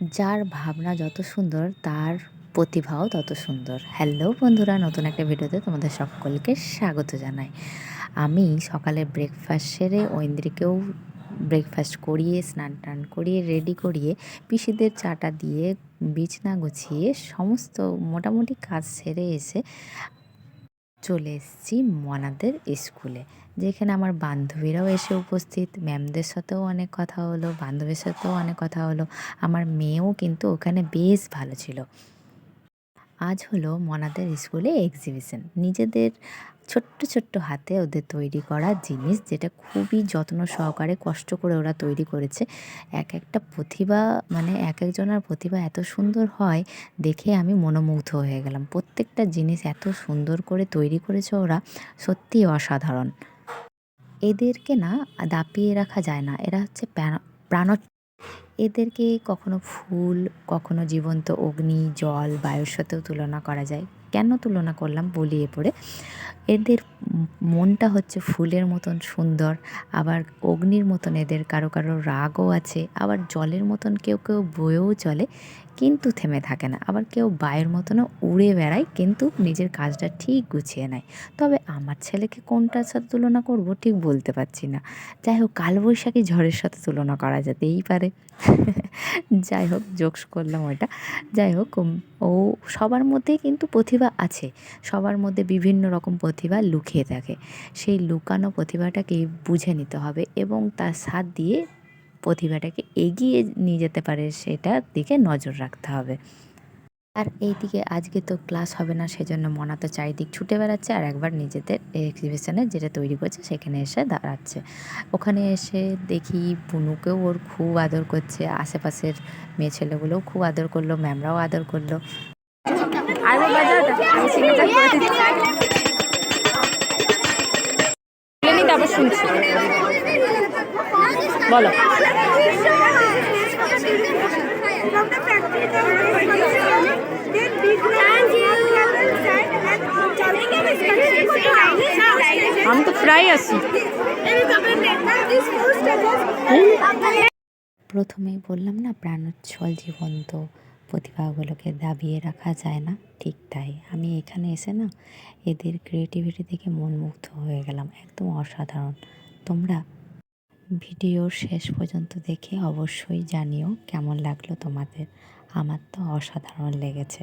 যার ভাবনা যত সুন্দর, তার প্রতিভাও তত সুন্দর। হ্যালো বন্ধুরা, নতুন একটা ভিডিওতে তোমাদের সকলকে স্বাগত জানাই। আমি সকালে ব্রেকফাস্ট সেরে ঐন্দ্রিকেও ব্রেকফাস্ট করিয়ে, স্নান টান করিয়ে রেডি করিয়ে, পিসিদের চাটা দিয়ে, বিছনা গুছিয়ে, সমস্ত মোটামুটি কাজ সেরে এসে চলে এসেছি মনাদের স্কুলে, যেখানে আমার বান্ধবীরাও এসে উপস্থিত। ম্যামদের সাথেও অনেক কথা হলো, বান্ধবীর সাথেও অনেক কথা হলো। আমার মেয়েও কিন্তু ওখানে বেশ ভালো ছিল। আজ হলো মনাদের স্কুলে এক্সিবিশন নিজেদের ছোট্ট ছোট্ট হাতে ওদের তৈরি করা জিনিস যেটা খুবই যত্ন সহকারে, কষ্ট করে ওরা তৈরি করেছে। এক একটা প্রতিভা মানে এক একজনের প্রতিভা এত সুন্দর হয় দেখে আমি মনোমুগ্ধ হয়ে গেলাম। প্রত্যেকটা জিনিস এত সুন্দর করে তৈরি করেছে ওরা সত্যিই অসাধারণ। এদেরকে না দাপিয়ে রাখা যায় না। এরা হচ্ছে প্রাণ এদেরকে কখনো ফুল, কখনো জীবন্ত অগ্নি, জল, বায়ুর সাথেও তুলনা করা যায়। কেন তুলনা করলাম বলি এ পড়ে, এদের মনটা হচ্ছে ফুলের মতন সুন্দর, আবার অগ্নির মতন এদের কারও কারও রাগও আছে, আবার জলের মতন কেউ কেউ বয়েও চলে, কিন্তু থেমে থাকে না। আবার কেউ বায়ুর মতনও উড়ে বেড়ায়, কিন্তু নিজের কাজটা ঠিক গুছিয়ে নেয়। তবে আমার ছেলেকে কোনটার সাথে তুলনা করব ঠিক বলতে পারছি না। যাই হোক, কালবৈশাখী ঝড়ের সাথে তুলনা করা যেতেই পারে। যাই হোক, জোকস করলাম ওটা যাই হোক ও সবার মধ্যেই কিন্তু প্রতিভা আছে। সবার মধ্যে বিভিন্ন রকম প্রতিভা লুকিয়ে থাকে। সেই লুকানো প্রতিভাটাকে বুঝে নিতে হবে এবং তার সাথ দিয়ে প্রতিভাটাকে এগিয়ে নিয়ে যেতে পারে, সেটার দিকে নজর রাখতে হবে। আর এইদিকে আজকে তো ক্লাস হবে না সেজন্য মনা তো চারিদিক ছুটে বেড়াচ্ছে আর একবার নিজেদের এক্সিবিশনে যেটা তৈরি করছে সেখানে এসে দাঁড়াচ্ছে। ওখানে এসে দেখি বুনুকেও ওর খুব আদর করছে আশেপাশের মেয়ে ছেলেগুলোও খুব আদর করল ম্যামরাও আদর করল। তারপর শুনছি। বলো। প্রায় আসি প্রথমেই বললাম না, প্রাণোচ্ছল জীবন্ত প্রতিভাগুলোকে দাবিয়ে রাখা যায় না। ঠিক তাই আমি এখানে এসে না এদের ক্রিয়েটিভিটি দেখে মন মুগ্ধ হয়ে গেলাম, একদম অসাধারণ। তোমরা ভিডিওর শেষ পর্যন্ত দেখে অবশ্যই জানিও কেমন লাগল তোমাদের। আমার তো অসাধারণ লেগেছে।